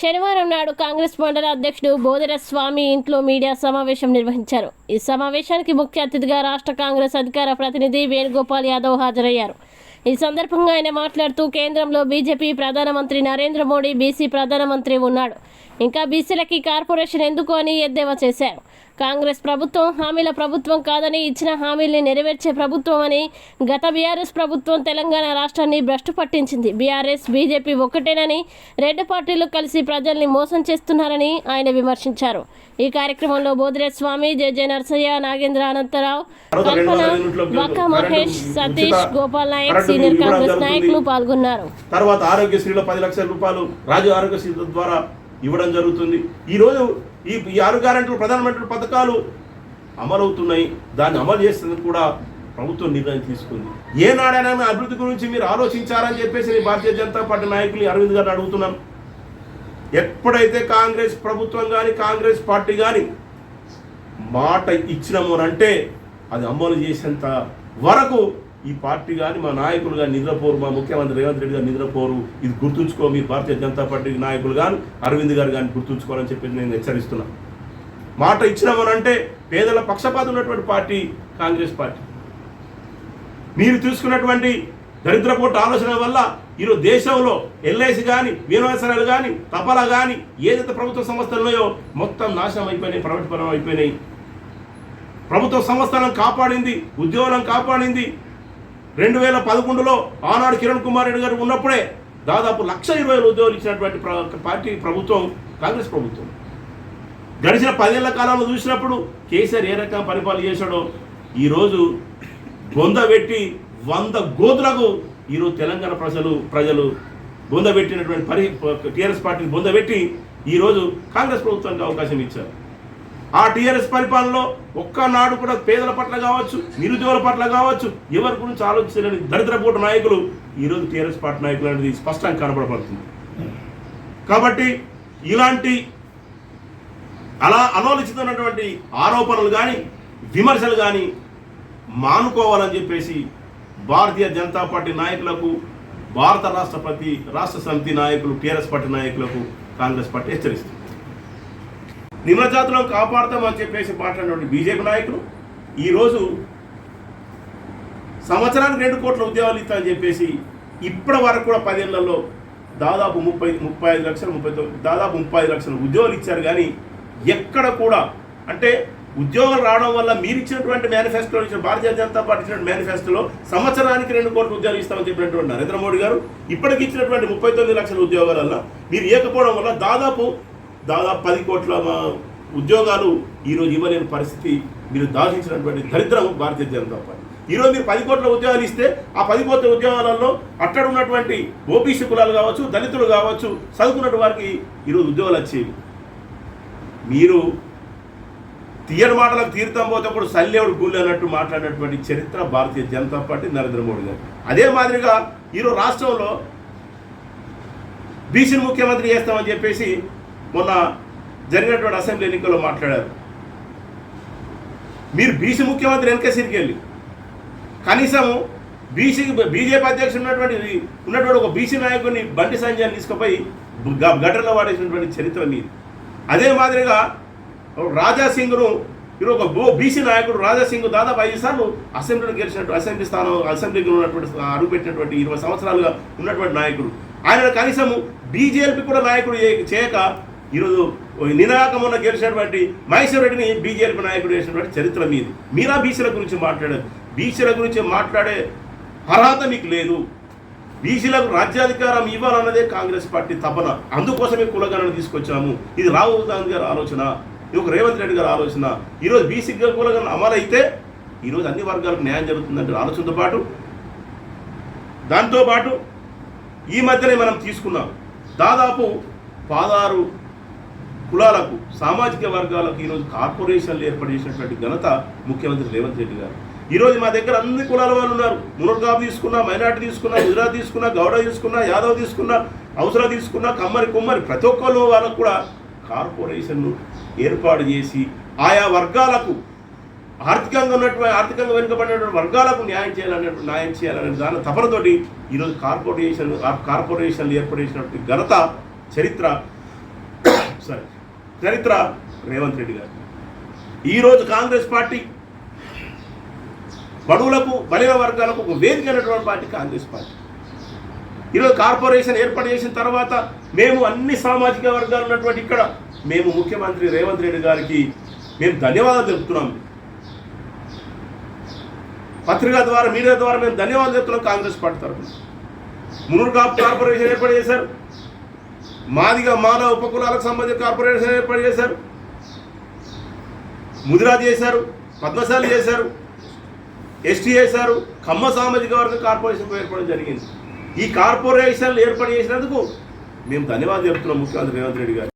శనివారం నాడు కాంగ్రెస్ మండల అధ్యక్షుడు బోధన స్వామి ఇంట్లో మీడియా సమావేశం నిర్వహించారు. ఈ సమావేశానికి ముఖ్య అతిథిగా రాష్ట్ర కాంగ్రెస్ అధికార ప్రతినిధి వేణుగోపాల్ యాదవ్ హాజరయ్యారు. ఈ సందర్భంగా ఆయన మాట్లాడుతూ కేంద్రంలో బీజేపీ ప్రధానమంత్రి నరేంద్ర మోడీ బీసీ ప్రధానమంత్రి ఉన్నాడు. ఇంకా బీసీలకి కార్పొరేషన్ ఎందుకు అని ఎద్దేవా చేశారు. కాంగ్రెస్ ప్రభుత్వం హామీల ప్రభుత్వం కాదని ఇచ్చిన హామీల్ని నెరవేర్చే ప్రభుత్వం అని గత బీఆర్ఎస్ ప్రభుత్వం తెలంగాణ రాష్ట్రాన్ని భ్రష్టు పట్టించింది. బీఆర్ఎస్ బీజేపీ ఒక్కటేనని రెండు పార్టీలు కలిసి ప్రజల్ని మోసం చేస్తున్నారని ఆయన విమర్శించారు. ఈ కార్యక్రమంలో బోధిరే స్వామి జెజె నర్సయ్య నాగేంద్ర అనంతరావు కల్పన బక్క మహేష్ సతీష్ గోపాల్ నాయక్ సీనియర్ కాంగ్రెస్ నాయకులు పాల్గొన్నారు. తర్వాత ఆరోగ్యశ్రీలో పది లక్షల రూపాయలు రాజు ఆరోగ్యశ్రీ ద్వారా ఇవ్వడం జరుగుతుంది. ఈరోజు ఈ ఈ ఆరు గ్యారెంటీలు ప్రధానమంత్రి పథకాలు అమలవుతున్నాయి. దాన్ని అమలు చేసేందుకు కూడా ప్రభుత్వం నిర్ణయం తీసుకుంది. ఏనాడైనా అభివృద్ధి గురించి మీరు ఆలోచించారని చెప్పేసి నేను భారతీయ జనతా పార్టీ నాయకులు అరవింద్ గారిని అడుగుతున్నాను ఎప్పుడైతే కాంగ్రెస్ ప్రభుత్వం కానీ కాంగ్రెస్ పార్టీ కానీ మాట ఇచ్చినాము అంటే అది అమలు చేసేంత వరకు ఈ పార్టీ కానీ మా నాయకులు కానీ నిద్రపోరు మా ముఖ్యమంత్రి రేవంత్ రెడ్డి గారు నిద్రపోరు. ఇది గుర్తుంచుకో మీ భారతీయ జనతా పార్టీ నాయకులు కానీ అరవింద్ గారు కానీ గుర్తుంచుకోవాలని చెప్పి నేను హెచ్చరిస్తున్నా. మాట ఇచ్చినామనంటే పేదల పక్షపాతం ఉన్నటువంటి పార్టీ కాంగ్రెస్ పార్టీ. మీరు తీసుకున్నటువంటి దరిద్రపోటు ఆలోచన వల్ల ఈరోజు దేశంలో ఎల్ఐసి కానీ వినోసరాలు కానీ తపాలా కానీ ఏదైతే ప్రభుత్వ సంస్థలు ఉన్నాయో మొత్తం నాశనం అయిపోయినాయి ప్రైవేట్ పరం అయిపోయినాయి. ప్రభుత్వ సంస్థలను కాపాడింది ఉద్యోగం కాపాడింది రెండు వేల పదకొండులో ఆనాడు కిరణ్ కుమార్ రెడ్డి గారు ఉన్నప్పుడే దాదాపు లక్ష ఇరవై వేల ఉద్యోగాలు ఇచ్చినటువంటి పార్టీ ప్రభుత్వం కాంగ్రెస్ ప్రభుత్వం. గడిచిన పదేళ్ళ కాలంలో చూసినప్పుడు కేసీఆర్ ఏ రకం పరిపాలన చేశాడో ఈరోజు బొందబెట్టి వంద గోతులకు ఈరోజు తెలంగాణ ప్రజలు ప్రజలు బొంద పెట్టినటువంటి పరి టీఆర్ఎస్ పార్టీని బొంద పెట్టి ఈరోజు కాంగ్రెస్ ప్రభుత్వానికి అవకాశం ఇచ్చారు. ఆ టీఆర్ఎస్ పరిపాలనలో ఒక్కనాడు కూడా పేదల పట్ల కావచ్చు నిరుద్యోగుల పట్ల కావచ్చు ఎవరి గురించి ఆలోచించలేని దరిద్రపోటు నాయకులు ఈరోజు టీఆర్ఎస్ పార్టీ నాయకులు అనేది స్పష్టంగా కనబడబడుతుంది. కాబట్టి ఇలాంటి అలా అనాలోచితమైనటువంటి ఆరోపణలు కానీ విమర్శలు కానీ మానుకోవాలని చెప్పేసి భారతీయ జనతా పార్టీ నాయకులకు భారత రాష్ట్రపతి రాష్ట్ర సమితి నాయకులు టీఆర్ఎస్ పార్టీ నాయకులకు కాంగ్రెస్ పార్టీ హెచ్చరిస్తుంది. నిమ్మజాతులను కాపాడతామని చెప్పేసి మాట్లాడినటువంటి బీజేపీ నాయకులు ఈరోజు సంవత్సరానికి రెండు కోట్ల ఉద్యోగాలు ఇస్తామని చెప్పేసి ఇప్పటి వరకు కూడా పదేళ్ళలో దాదాపు ముప్పై ముప్పై ఐదు లక్షలు ముప్పై తొమ్మిది దాదాపు ముప్పై ఐదు లక్షల ఉద్యోగాలు ఇచ్చారు కానీ ఎక్కడ కూడా అంటే ఉద్యోగాలు రావడం వల్ల మీరు ఇచ్చినటువంటి మేనిఫెస్టోలో ఇచ్చిన భారతీయ జనతా పార్టీ మేనిఫెస్టోలో సంవత్సరానికి రెండు కోట్ల ఉద్యోగాలు ఇస్తామని చెప్పినటువంటి నరేంద్ర మోడీ గారు ఇప్పటికి ఇచ్చినటువంటి ముప్పై తొమ్మిది లక్షల ఉద్యోగాలలో మీరు ఇవ్వకపోవడం వల్ల దాదాపు దాదాపు పది కోట్ల ఉద్యోగాలు ఈరోజు ఇవ్వలేని పరిస్థితి మీరు దాచించినటువంటి దరిద్రం భారతీయ జనతా పార్టీ. ఈరోజు మీరు పది కోట్ల ఉద్యోగాలు ఇస్తే ఆ పది కోట్ల ఉద్యోగాలలో అక్కడ ఉన్నటువంటి ఓబీసీ కులాలు కావచ్చు దళితులు కావచ్చు చదువుకున్నటువంటి వారికి ఈరోజు ఉద్యోగాలు వచ్చేవి. మీరు తీయని మాటలకు తీర్థం పోతేప్పుడు సల్లేవుడు గుళ్ళు అన్నట్టు మాట్లాడినటువంటి చరిత్ర భారతీయ జనతా పార్టీ నరేంద్ర మోడీ గారు. అదే మాదిరిగా ఈరోజు రాష్ట్రంలో బీసీని ముఖ్యమంత్రి చేస్తామని చెప్పేసి మొన్న జరిగినటువంటి అసెంబ్లీ ఎన్నికల్లో మాట్లాడారు. మీరు బీసీ ముఖ్యమంత్రి వెనక సిరికెళ్ళి కనీసం బీసీ బీజేపీ అధ్యక్షుడు ఉన్నటువంటి ఉన్నటువంటి ఒక బీసీ నాయకుడిని బండి సంజయ్ తీసుకుపోయి గ- గడ్డలో వాడేసినటువంటి చరిత్ర మీది. అదే మాదిరిగా రాజా సింగ్ను ఈరోజు ఒక బో బీసీ నాయకుడు రాజా సింగ్ దాదాపు ఐదు సార్లు అసెంబ్లీలో గెలిచినట్టు అసెంబ్లీ స్థానం అసెంబ్లీలో ఉన్నటువంటి అడుగుపెట్టినటువంటి ఇరవై సంవత్సరాలుగా ఉన్నటువంటి నాయకుడు. ఆయన కనీసము బీజేపీ కూడా నాయకుడు చేయక ఈరోజు నినాకమున్న గెలిచినటువంటి మహేశ్వర రెడ్డిని బీజేపీ నాయకుడు చేసినటువంటి చరిత్ర మీది. మీరా బీసీల గురించి మాట్లాడారు బీసీల గురించి మాట్లాడే అర్హత మీకు లేదు. బీసీలకు రాజ్యాధికారం ఇవ్వాలన్నదే కాంగ్రెస్ పార్టీ తపన. అందుకోసమే కులగణన తీసుకొచ్చాము. ఇది రాహుల్ గాంధీ గారి ఆలోచన ఇది ఒక రేవంత్ రెడ్డి గారి ఆలోచన. ఈరోజు బీసీ కులగణన అమలైతే ఈరోజు అన్ని వర్గాలకు న్యాయం జరుగుతుందంటే ఆలోచనతో పాటు దాంతోపాటు ఈ మధ్యనే మనం తీసుకున్నాం. దాదాపు పదహారు కులాలకు సామాజిక వర్గాలకు ఈరోజు కార్పొరేషన్లు ఏర్పాటు చేసినటువంటి ఘనత ముఖ్యమంత్రి రేవంత్ రెడ్డి గారు. ఈరోజు మా దగ్గర అన్ని కులాల వాళ్ళు ఉన్నారు. మునర్గాబు తీసుకున్నా మైనార్టీ తీసుకున్నా గుజరాత్ తీసుకున్నా గౌడ తీసుకున్నా యాదవ్ తీసుకున్నా అవసర తీసుకున్నా కమ్మరి కుమ్మరి ప్రతి ఒక్కరు వాళ్ళకు కూడా కార్పొరేషన్ను ఏర్పాటు చేసి ఆయా వర్గాలకు ఆర్థికంగా ఉన్నటువంటి ఆర్థికంగా వెనుకబడినటువంటి వర్గాలకు న్యాయం చేయాలనే న్యాయం చేయాలనే దాని తపనతోటి ఈరోజు కార్పొరేషన్ కార్పొరేషన్లు ఏర్పడేసినటువంటి ఘనత చరిత్ర సారీ చరిత్ర రేవంత్ రెడ్డి గారు. ఈరోజు కాంగ్రెస్ పార్టీ బడువులకు బలిన వర్గాలకు ఒక వేదిక అయినటువంటి పార్టీ కాంగ్రెస్ పార్టీ. ఈరోజు కార్పొరేషన్ ఏర్పాటు చేసిన తర్వాత మేము అన్ని సామాజిక వర్గాలు ఉన్నటువంటి ఇక్కడ మేము ముఖ్యమంత్రి రేవంత్ రెడ్డి గారికి మేము ధన్యవాదాలు తెలుపుతున్నాం. పత్రిక ద్వారా మీడియా ద్వారా మేము ధన్యవాదాలు చెప్తున్నాం కాంగ్రెస్ పార్టీ తరఫున. మునురు కార్పొరేషన్ ఏర్పాటు చేశారు. మాదిగా మానవ ఉపకులాలకు సంబంధించిన కార్పొరేషన్ ఏర్పాటు చేశారు. ముదిరా చేశారు పద్మశాలి చేశారు ఎస్టీ చేశారు కమ్మ సామాజిక వర్గ కార్పొరేషన్ ఏర్పడడం జరిగింది. ఈ కార్పొరేషన్లు ఏర్పాటు చేసినందుకు మేము ధన్యవాదాలు చెప్తున్నాం ముఖ్యమంత్రి రేవంత్ రెడ్డి గారు.